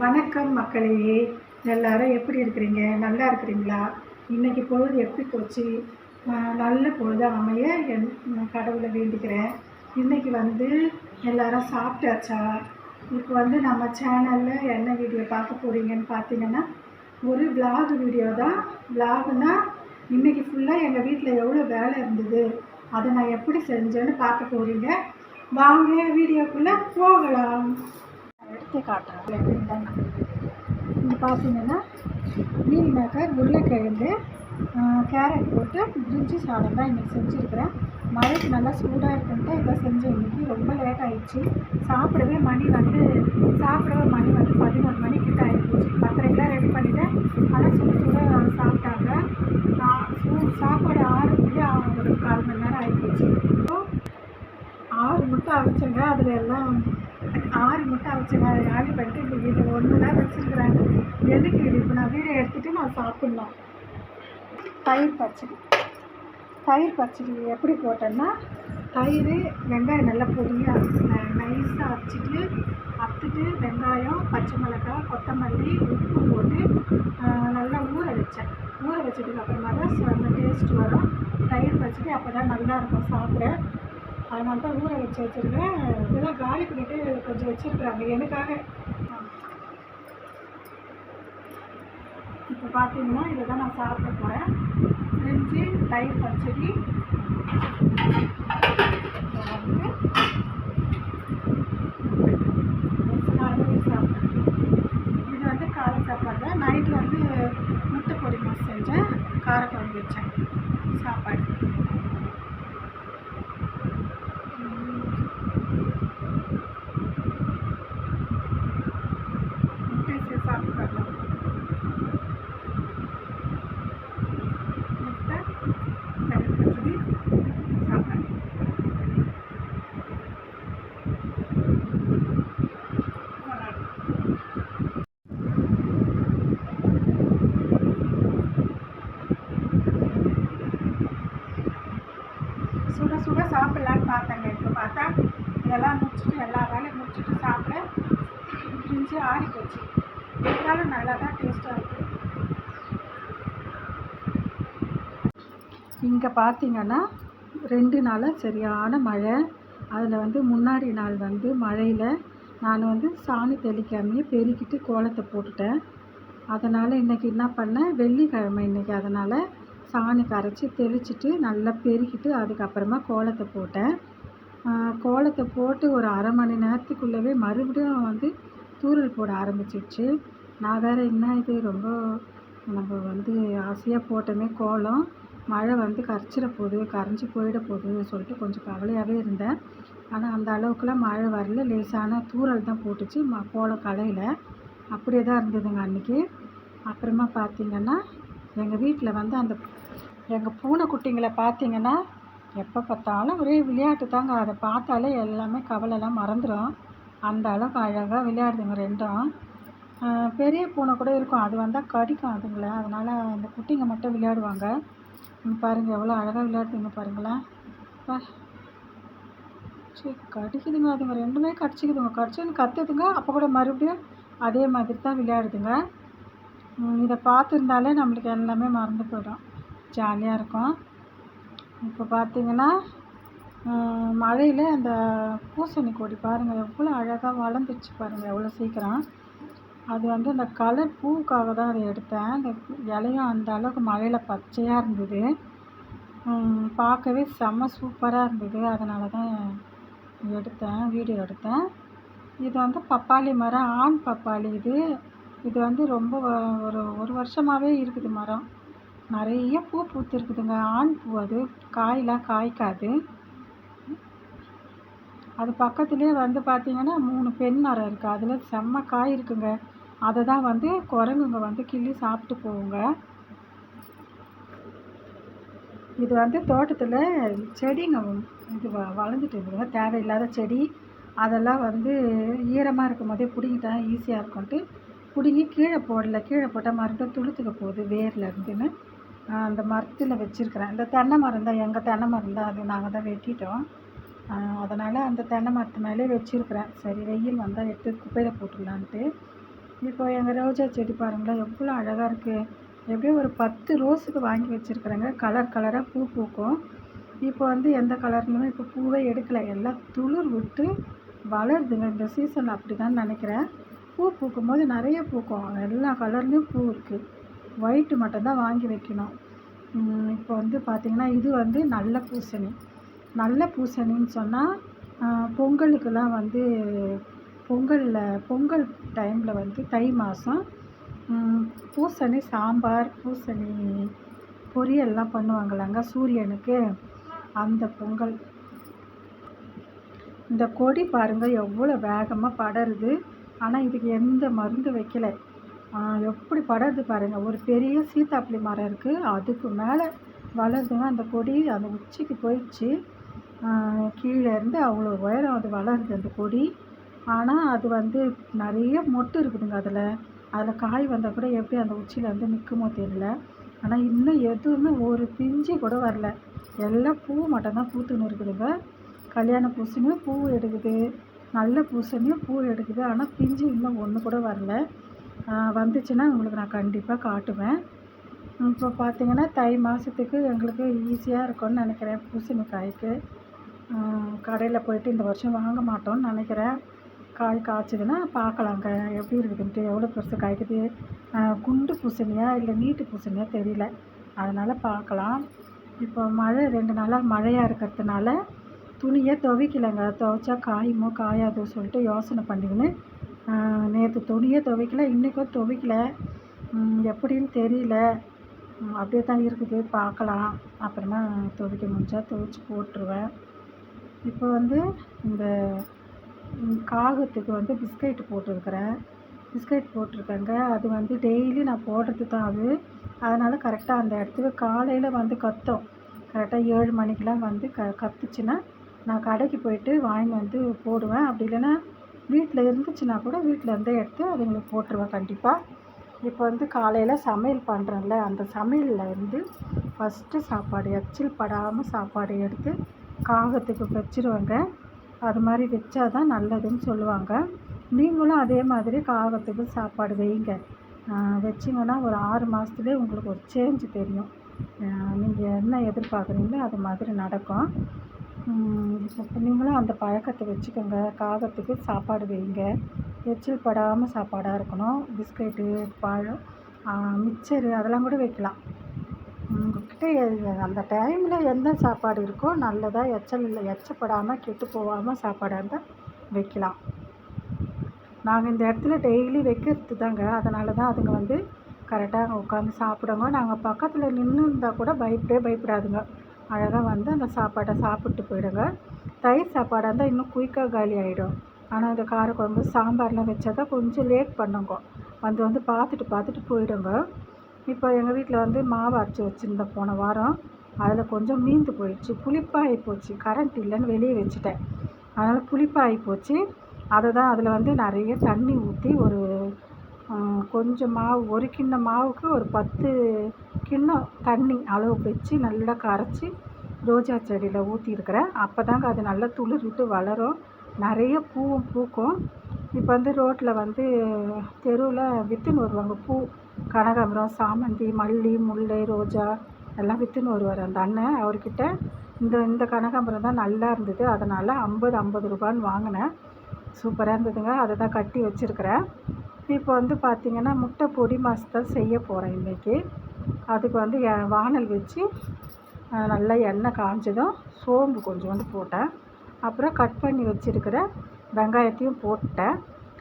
வணக்கம் மக்களே. எல்லாரும் எப்படி இருக்கிறீங்க? நல்லா இருக்கிறீங்களா? இன்னைக்கு பொழுது எப்படி போச்சு? நல்ல பொழுது அமைய என் கடவுளை வேண்டிக்கிறேன். இன்னைக்கு வந்து எல்லாரும் சாப்பிட்டாச்சா? இப்போ வந்து நம்ம சேனலில் என்ன வீடியோ பார்க்க போகிறீங்கன்னு பார்த்தீங்கன்னா ஒரு vlog வீடியோ தான். vlogனா இன்றைக்கி ஃபுல்லாக எங்கள் வீட்டில் எவ்வளோ வேலை இருந்தது? அதை நான் எப்படி செஞ்சேன்னு பார்க்க போகிறீங்க வாங்க வீடியோக்குள்ளே போகலாம். எடுத்து காட்டுறேன் எப்படின்னு இங்கே பார்த்தீங்கன்னா மீல் மேக்கர் உருளைக்கிழங்கு கேரட் போட்டு பிரிஞ்சி சாதம் தான் இன்றைக்கி செஞ்சுருக்கிறேன். மழைக்கு நல்லா சூடாக இருக்குன்ட்டு இதை செஞ்சேன். இன்றைக்கி ரொம்ப லேட் ஆகிடுச்சு சாப்பிடவே மணி வந்து சாப்பிடவே மணி வந்து பதினொரு மணி ஆகிடுச்சு பத்தரைக்கெலாம் ரெடி பண்ணிட்டேன். ஆனால் சுட சுட சாப்பிட்டாங்க. சூ- சாப்பாடு ஆறுக்கு ஒரு கால் மணி நேரம் ஆகிடுச்சு ஆறு மட்டும் அவிச்சங்க. அதில் எல்லாம் ஆறு முட்டை அவிச்சங்க ஆடி பண்ணிட்டு இப்போ வீட்டில் ஒன்று தான் வச்சுருக்குறாங்க. எதுக்கு இது? இப்போ நான் வீடியோ எடுத்துகிட்டு நான் சாப்பிட்ணும். தயிர் பச்சடி. தயிர் பச்சடி எப்படி போட்டேன்னா தயிர் வெங்காயம் நல்லா பொடியாக நைஸாக அரைச்சிட்டு அறுத்துட்டு வெங்காயம் பச்சை மிளகாய் கொத்தமல்லி உப்பு போட்டு நல்லா ஊற வச்சேன். ஊற வச்சதுக்கு அப்புறமா தான் அந்த டேஸ்ட் வரும். தயிர் பச்சடி அப்போ தான் நல்லா இருக்கும் சாப்பிட. அதனால தான் ஊற வச்சு வச்சுருக்கேன். இதெல்லாம் காலி பண்ணிட்டு கொஞ்சம் வச்சுருக்குறாங்க. எனக்காக. இப்போ பார்த்தீங்கன்னா இதை தான் நான் சாப்பிட போகிறேன் இஞ்சி தயிர் பச்சடி. இதை வந்து இது வந்து காலை சாப்பாடு. தான் நைட்டு வந்து முட்டை பொடி மாஸ் செஞ்சேன். காரக்குழம்பு வச்சேன். சாப்பாடு முட்டை சேர்த்து சாப்பிட்டு பார்க்கலாம் முட்டை தயிர் பச்சடி சாப்பாடு சுட சுட சாப்பிட்லான்னு பார்த்தேங்க. இப்போ பார்த்தா இதெல்லாம் முடிச்சுட்டு எல்லா வேலையும் முடிச்சுட்டு சாப்பிட பிரிஞ்சு ஆறி போச்சு இருந்தாலும் நல்லா தான் டேஸ்ட்டாக இருக்குது இங்கே பார்த்தீங்கன்னா ரெண்டு நாளாக சரியான மழை. அதில் வந்து முன்னாடி நாள் வந்து மழையில் நான் வந்து சாணி தெளிக்காமையே பெருக்கிட்டு கோலத்தை போட்டுட்டேன். அதனால் இன்றைக்கி என்ன பண்ணேன்? வெள்ளிக்கிழமை இன்றைக்கி அதனால் சாணி கரைச்சி தெளிச்சிட்டு நல்லா பெருக்கிட்டு அதுக்கப்புறமா கோலத்தை போட்டேன். கோலத்தை போட்டு ஒரு அரை மணி நேரத்துக்குள்ளவே மறுபடியும் வந்து தூறல் போட ஆரம்பிச்சிடுச்சு. நான் வேறு என்ன இது ரொம்ப நம்ம வந்து ஆசையாக போட்டோமே கோலம். மழை வந்து கரைச்சிட போகுது கரைஞ்சி போயிட போகுதுன்னு சொல்லிட்டு கொஞ்சம் கவலையாகவே இருந்தேன். ஆனால் அந்த அளவுக்குலாம் மழை வரல. லேசான தூறல் தான் போட்டுச்சு ம கோலம் கலையில் அப்படியே தான் இருந்ததுங்க அன்றைக்கி அப்புறமா பார்த்தீங்கன்னா எங்கள் வீட்டில் வந்து அந்த எங்கள் பூனைக்குட்டிங்களை பார்த்தீங்கன்னா எப்போ பார்த்தாலும் ஒரே விளையாட்டு தாங்க. அதை பார்த்தாலே எல்லாமே கவலைலாம் மறந்துடும் அந்த அளவுக்கு அழகாக விளையாடுதுங்க ரெண்டும். பெரிய பூனை கூட இருக்கும். அது வந்தால் கடிக்கும் அதுங்களை. அதனால் அந்த குட்டிங்க மட்டும் விளையாடுவாங்க. பாருங்கள் எவ்வளோ அழகாக விளையாடுதுங்க பாருங்களேன். சரி கடிக்குதுங்க அதுங்க. ரெண்டுமே கடிச்சிக்குதுங்க. கடிச்சுன்னு கத்துதுங்க. அப்போ கூட மறுபடியும் அதே மாதிரி தான் விளையாடுதுங்க. இதை பார்த்துருந்தாலே நம்மளுக்கு எல்லாமே மறந்து போயிடும். ஜாலியாக இருக்கும். இப்போ பார்த்தீங்கன்னா மழையில் அந்த பூசணி கொடி பாருங்கள் எவ்வளோ அழகாக வளர்ந்துச்சு பாருங்கள் எவ்வளோ சீக்கிரம். அது வந்து அந்த கலர் பூவுக்காக தான் அதை எடுத்தேன். அந்த இலையும் அந்த அளவுக்கு மழையில் பச்சையாக இருந்தது. பார்க்கவே செம்ம சூப்பராக இருந்தது. அதனால தான் எடுத்தேன் வீடியோ எடுத்தேன். இது வந்து பப்பாளி மரம் ஆண் பப்பாளி இது. இது வந்து ரொம்ப ஒரு ஒரு வருஷமாகவே இருக்குது மரம். நிறைய பூ பூத்துருக்குதுங்க. ஆண் பூ அது. காயெலாம் காய்க்காது. அது பக்கத்துலேயே வந்து பார்த்தீங்கன்னா மூணு பெண் மரம் இருக்குது அதில் செம்ம காய் இருக்குங்க. அதை தான் வந்து குரங்குங்க வந்து கிள்ளி சாப்பிட்டு போகுங்க. இது வந்து தோட்டத்தில் செடிங்க இது வ வளர்ந்துட்டு இருக்குதுங்க. தேவையில்லாத செடி. அதெல்லாம் வந்து ஈரமாக இருக்கும் போதே பிடிங்கிட்டா ஈஸியாக இருக்கும்ட்டு பிடுங்கி கீழே போடல. கீழே போட்டால் மறுபடியும் துளுத்துக்க போகுது வேரில் இருந்துன்னு. அந்த மரத்தில் வச்சுருக்குறேன். இந்த தென்னை மரம் தான் எங்கள் தென்னை மரம் தான் அது நாங்கள் தான் வெட்டிட்டோம். அதனால் அந்த தென்னை மரத்து மேலே வச்சுருக்குறேன். சரி வெயில் வந்தால் எடுத்து குப்பையில் போட்டுடலான்ட்டு. இப்போ எங்கள் ரோஜா செடி பாருங்களேன் எவ்வளோ அழகாக இருக்குது எப்படியும் ஒரு பத்து ரோஸுக்கு வாங்கி வச்சுருக்குறேங்க. கலர் கலராக பூ பூக்கும். இப்போ வந்து எந்த கலர்லையுமே இப்போ பூவே எடுக்கலை. எல்லாம் துளிர் விட்டு வளருதுங்க. இந்த சீசன் அப்படி தான் நினைக்கிறேன். பூ பூக்கும் போது நிறைய பூக்கும். எல்லா கலர்லேயும் பூ இருக்குது ஒயிட்டு மட்டும்தான் வாங்கி வைக்கணும். இப்போ வந்து பார்த்திங்கன்னா இது வந்து நல்ல பூசணி. நல்ல பூசணின்னு சொன்னால் பொங்கலுக்கெல்லாம் வந்து பொங்கலில் பொங்கல் டைமில் வந்து தை மாதம் பூசணி சாம்பார் பூசணி பொரியல்லாம் பண்ணுவாங்களாங்க சூரியனுக்கு. அந்த பொங்கல். இந்த கொடி பாருங்கள் எவ்வளோ வேகமாக படருது. ஆனால் இதுக்கு எந்த மருந்து வைக்கலை. எப்படி படருது பாருங்கள் ஒரு பெரிய சீத்தாப்பழி மரம் இருக்குது அதுக்கு மேலே வளருதுங்க அந்த கொடி அந்த உச்சிக்கு போயிடுச்சு. கீழே இருந்து அவ்வளோ உயரம் அது வளருது அந்த கொடி. ஆனால் அது வந்து நிறைய மொட்டு இருக்குதுங்க அதில். அதில் காய் வந்தால் கூட எப்படி அந்த உச்சியில் வந்து நிற்குமோ தெரியல. ஆனால் இன்னும் எதுவுமே ஒரு பிஞ்சு கூட வரல. எல்லாம் பூ மட்டும்தான் பூத்துன்னு இருக்குதுங்க. கல்யாண பூசணியும் பூ எடுக்குது. நல்ல பூசணியும் பூ எடுக்குது. ஆனால் பிஞ்சு இன்னும் ஒன்று கூட வரல. வந்துச்சுன்னா உங்களுக்கு நான் கண்டிப்பாக காட்டுவேன். இப்போ பார்த்தீங்கன்னா தை மாதத்துக்கு எங்களுக்கு ஈஸியாக இருக்கும்னு நினைக்கிறேன். பூசணிக்காய்க்கு கடையில் போயிட்டு இந்த வருஷம் வாங்க மாட்டோம்னு நினைக்கிறேன். காய் காய்ச்சதுன்னா பார்க்கலாங்க எப்படி இருக்குதுன்ட்டு எவ்வளோ பெருசு காய்க்குது? குண்டு பூசணியா இல்லை நீட்டு பூசணியா தெரியல. அதனால் பார்க்கலாம் இப்போ மழை ரெண்டு நாளாக மழையாக இருக்கிறதுனால துணியை துவைக்கலைங்க. துவைச்சா காயுமோ காயாதோ சொல்லிட்டு யோசனை பண்ணிக்கின்னு நேற்று துணியே துவைக்கல இன்றைக்கும் துவைக்கல. எப்படின்னு தெரியல. அப்படியே தான் இருக்குது பார்க்கலாம். அப்புறமா துவைக்க முடிஞ்சால் துவைச்சி போட்டுருவேன். இப்போ வந்து இந்த காகத்துக்கு வந்து பிஸ்கெட் போட்டிருக்கிறேன். பிஸ்கெட் போட்டிருக்கேங்க. அது வந்து டெய்லி நான் போடுறது தான் அது. அதனால் கரெக்டாக அந்த இடத்துக்கு காலையில் வந்து கத்தும். கரெக்டாக ஏழு மணிக்கெலாம் வந்து க கத்துச்சுன்னா நான் கடைக்கு போயிட்டு வாங்கி வந்து போடுவேன். அப்படி இல்லைன்னா வீட்டில் இருந்துச்சுன்னா கூட வீட்டில் இருந்தே எடுத்து அதுங்களுக்கு போட்டுருவேன் கண்டிப்பாக. இப்போ வந்து காலையில் சமையல் பண்ணுறேன்ல அந்த சமையலில் இருந்து ஃபஸ்ட்டு சாப்பாடு எச்சில் படாமல் சாப்பாடு எடுத்து காகத்துக்கு வச்சிருவேங்க. அது மாதிரி வச்சா தான் நல்லதுன்னு சொல்லுவாங்க. நீங்களும் அதே மாதிரி காகத்துக்கு சாப்பாடு வைங்க. வச்சிங்கன்னா ஒரு ஆறு மாதத்துலேயே உங்களுக்கு ஒரு சேஞ்சு தெரியும். நீங்கள் என்ன எதிர்பார்க்குறீங்களோ அது மாதிரி நடக்கும். நீங்களும் அந்த பழக்கத்தை வச்சுக்கோங்க. காகத்துக்கு சாப்பாடு வைங்க எச்சில் படாமல் சாப்பாடாக இருக்கணும். பிஸ்கெட்டு பழம் மிக்சரு அதெல்லாம் கூட வைக்கலாம். உங்கள்கிட்ட அந்த டைமில் எந்த சாப்பாடு இருக்கோ நல்லதாக எச்சல் இல்லை எச்சப்படாமல் கெட்டு போகாமல் சாப்பாடாக இருந்தால் வைக்கலாம். நாங்கள் இந்த இடத்துல டெய்லி வைக்கிறது தாங்க. அதனால தான் அதுங்க வந்து கரெக்டாக அங்கே உட்காந்து சாப்பிடுங்க. நாங்கள் பக்கத்தில் நின்று இருந்தால் கூட பயப்படவே பயப்படாதுங்க. அழகாக வந்து அந்த சாப்பாட்டை சாப்பிட்டு போயிடுங்க. தயிர் சாப்பாடாக இருந்தால் இன்னும் குயிக்காக காலி ஆகிடும் ஆனால் இந்த காரக்குழம்பு சாம்பார்லாம் வச்சா தான் கொஞ்சம் லேட் பண்ணுங்க. வந்து வந்து பார்த்துட்டு பார்த்துட்டு போயிடுங்க. இப்போ எங்கள் வீட்டில் வந்து மாவு அரைச்சி வச்சுருந்தேன் போன வாரம். அதில் கொஞ்சம் மீந்து போயிடுச்சு. புளிப்பாகி போச்சு. கரண்ட் இல்லைன்னு வெளியே வச்சுட்டேன். அதனால் புளிப்பாகி போச்சு. அதை தான் அதில் வந்து நிறைய தண்ணி ஊற்றி ஒரு கொஞ்சம் மாவு ஒரு கிண்ணம் மாவுக்கு ஒரு பத்து கிண்ணம் தண்ணி அளவு வச்சு நல்லா கரைச்சி ரோஜா செடியில் ஊற்றிருக்கிறேன் அப்போ தாங்க அது நல்லா துளிர் விட்டு வளரும். நிறைய பூவும் பூக்கும். இப்போ வந்து ரோட்டில் வந்து தெருவில் விற்றுன்னு வருவாங்க பூ. கனகாம்பரம் சாமந்தி மல்லி முல்லை ரோஜா எல்லாம் விற்றுன்னு வருவார் அந்த அண்ணன். அவர்கிட்ட இந்த இந்த கனகாம்பரம் தான் நல்லா இருந்தது. அதனால் ஐம்பது ஐம்பது ரூபான்னு வாங்கினேன். சூப்பராக இருந்ததுங்க. அதை தான் கட்டி வச்சுருக்கிறேன். இப்போ வந்து பார்த்திங்கன்னா முட்டை பொடி மாஸ் செய்ய போகிறேன் இன்றைக்கி அதுக்கு வந்து வானல் வச்சு நல்லா எண்ணெய் காஞ்சதும் சோம்பு கொஞ்சோண்டு போட்டேன். அப்புறம் கட் பண்ணி வச்சுருக்கிற வெங்காயத்தையும் போட்டேன்.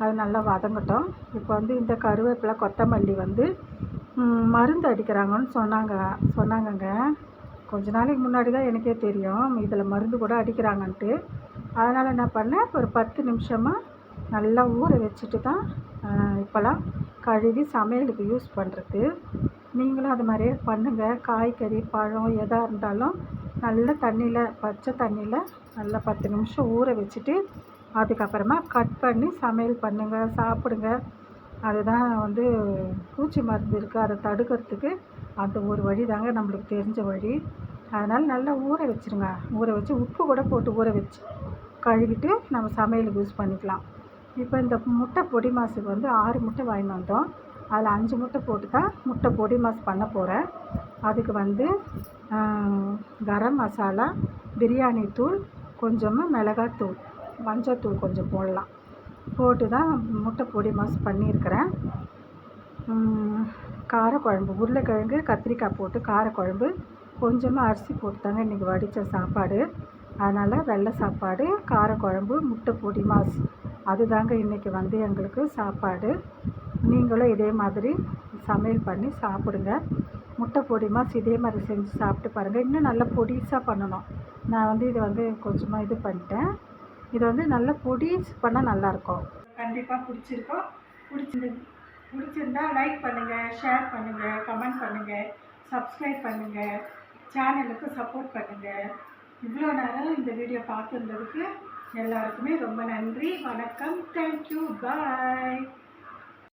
அது நல்லா வதங்கட்டும். இப்போ வந்து இந்த கருவேப்பிலை கொத்தமல்லி வந்து மருந்து அடிக்கிறாங்கன்னு சொன்னாங்க சொன்னாங்கங்க. கொஞ்ச நாளைக்கு முன்னாடி தான் எனக்கே தெரியும். இதில் மருந்து கூட அடிக்கிறாங்கன்ட்டு. அதனால் என்ன பண்ணேன் ஒரு பத்து நிமிஷமாக நல்லா ஊற வச்சுட்டு தான் இப்போல்லாம் கழுவி சமையலுக்கு யூஸ் பண்ணுறது. நீங்களும் அது மாதிரியே பண்ணுங்கள் காய்கறி பழம் எதாக இருந்தாலும் நல்ல தண்ணியில் பச்சை தண்ணியில் நல்லா பத்து நிமிஷம் ஊற வச்சுட்டு அதுக்கப்புறமா கட் பண்ணி சமையல் பண்ணுங்கள் சாப்பிடுங்க. அதுதான் வந்து பூச்சி மருந்து இருக்குது அதை தடுக்கிறதுக்கு அந்த ஒரு வழி தாங்க நம்மளுக்கு தெரிஞ்ச வழி. அதனால் நல்லா ஊற வச்சுருங்க. ஊற வச்சு உப்பு கூட போட்டு ஊற வச்சு கழுவிட்டு நம்ம சமையலுக்கு யூஸ் பண்ணிக்கலாம். இப்போ இந்த முட்டை பொடி மாசுக்கு வந்து ஆறு முட்டை வாங்கிட்டு வந்தோம். அதில் அஞ்சு முட்டை போட்டு தான் முட்டை பொடி மாசு பண்ண போகிறேன் அதுக்கு வந்து கரம் மசாலா பிரியாணி தூள் கொஞ்சமாக மிளகாத்தூள் மஞ்சத்தூள் கொஞ்சம் போடலாம். போட்டு தான் முட்டை பொடி மாசு பண்ணியிருக்கிறேன். காரக்குழம்பு உருளைக்கிழங்கு கத்திரிக்காய் போட்டு காரக்குழம்பு கொஞ்சமாக அரிசி போட்டு தாங்க இன்றைக்கி வடித்த சாப்பாடு. அதனால் வெள்ளை சாப்பாடு காரக்குழம்பு முட்டை பொடி மாஸ் அதுதாங்க இன்றைக்கி வந்து எங்களுக்கு சாப்பாடு. நீங்களும் இதே மாதிரி சமையல் பண்ணி சாப்பிடுங்க. முட்டை பொடி மாஸ் இதே மாதிரி செஞ்சு சாப்பிட்டு பாருங்கள் இன்னும் நல்லா பொடிசாக பண்ணணும். நான் வந்து இதை வந்து கொஞ்சமாக இது பண்ணிட்டேன். இது வந்து நல்லா பொடிஸ் பண்ணால் நல்லாயிருக்கும் கண்டிப்பாக பிடிச்சிருக்கோம். பிடிச்சிருந்து பிடிச்சிருந்தா லைக் பண்ணுங்கள் ஷேர் பண்ணுங்கள் கமெண்ட் பண்ணுங்கள் சப்ஸ்கிரைப் பண்ணுங்கள் சேனலுக்கு சப்போர்ட் பண்ணுங்கள் இவ்வளோ நேரம் இந்த வீடியோ பார்த்துருந்ததுக்கு எல்லாருக்குமே ரொம்ப நன்றி. வணக்கம். Thank you bye